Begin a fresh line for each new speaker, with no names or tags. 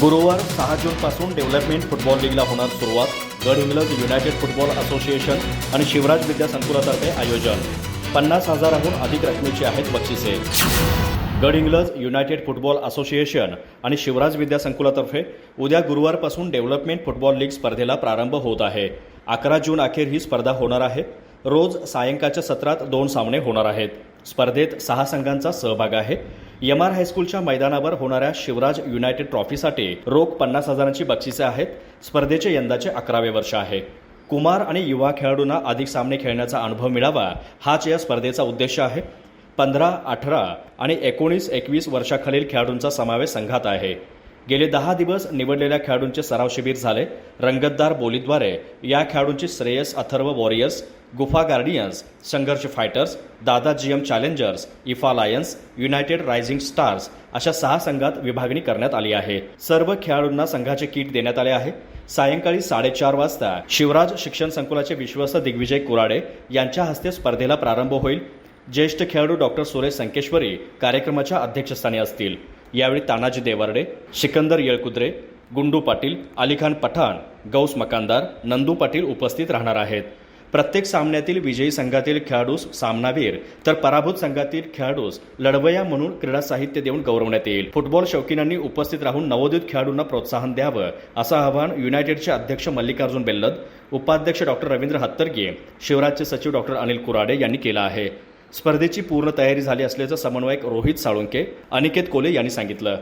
गुरुवार सहा जूनपासून डेव्हलपमेंट फुटबॉल लीगला होणार सुरुवात. गड इंग्लज युनायटेड फुटबॉल असोसिएशन आणि शिवराज विद्या संकुलातर्फे आयोजन. पन्नास हजाराहून अधिक रकमेची आहेत बक्षिसे. गड इंग्लज युनायटेड फुटबॉल असोसिएशन आणि शिवराज विद्या संकुलातर्फे उद्या गुरुवारपासून डेव्हलपमेंट फुटबॉल लीग स्पर्धेला प्रारंभ होत आहे. अकरा जून अखेर ही स्पर्धा होणार आहे. रोज सायंकाळच्या सत्रात दोन सामने होणार आहेत. स्पर्धेत सहा संघांचा सहभाग आहे. एम आर हायस्कूलच्या मैदानावर होणाऱ्या शिवराज युनायटेड ट्रॉफीसाठी रोख पन्नास हजारांची बक्षिसे आहेत. स्पर्धेचे यंदाचे अकरावे वर्ष आहे. कुमार आणि युवा खेळाडूंना अधिक सामने खेळण्याचा अनुभव मिळावा हाच या स्पर्धेचा उद्देश आहे. पंधरा अठरा आणि एकोणीस एकवीस वर्षाखालील खेळाडूंचा समावेश संघात आहे. गेले दहा दिवस निवडलेल्या खेळाडूंचे सराव शिबिर झाले. रंगतदार बोलीद्वारे या खेळाडूंची Shreyas Atharva warriors Gufa guardians Sangharsh fighters Dada GM challengers IFA lions united rising stars अशा सहा संघात विभागणी करण्यात आली आहे. सर्व खेळाडूंना संघाचे किट देण्यात आले आहे. सायंकाळी साडेचार वाजता शिवराज शिक्षण संकुलाचे विश्वस्त दिग्विजय कुराडे यांच्या हस्ते स्पर्धेला प्रारंभ होईल. ज्येष्ठ खेळाडू डॉक्टर सुरेश संकेश्वरी कार्यक्रमाच्या अध्यक्षस्थानी असतील. यावेळी तानाजी देवार्डे सिकंदर येळकुद्रे गुंडू पाटील अलीखान पठाण गौस मकानदार नंदू पाटील उपस्थित राहणार आहेत. प्रत्येक सामन्यातील विजयी संघातील खेळाडूस सामनावीर तर पराभूत संघातील खेळाडूस लढवया म्हणून क्रीडा साहित्य देऊन गौरवण्यात येईल. फुटबॉल शौकीनांनी उपस्थित राहून नवोदित खेळाडूंना प्रोत्साहन द्यावं असं आवाहन युनायटेडचे अध्यक्ष मल्लिकार्जुन बेल्लद उपाध्यक्ष डॉक्टर रवींद्र हत्तरगे शिवराजचे सचिव डॉक्टर अनिल कुराडे यांनी केलं आहे. स्पर्धेची पूर्ण तयारी झाली असल्याचं समन्वयक रोहित साळुंके अनिकेत कोले यांनी सांगितलं.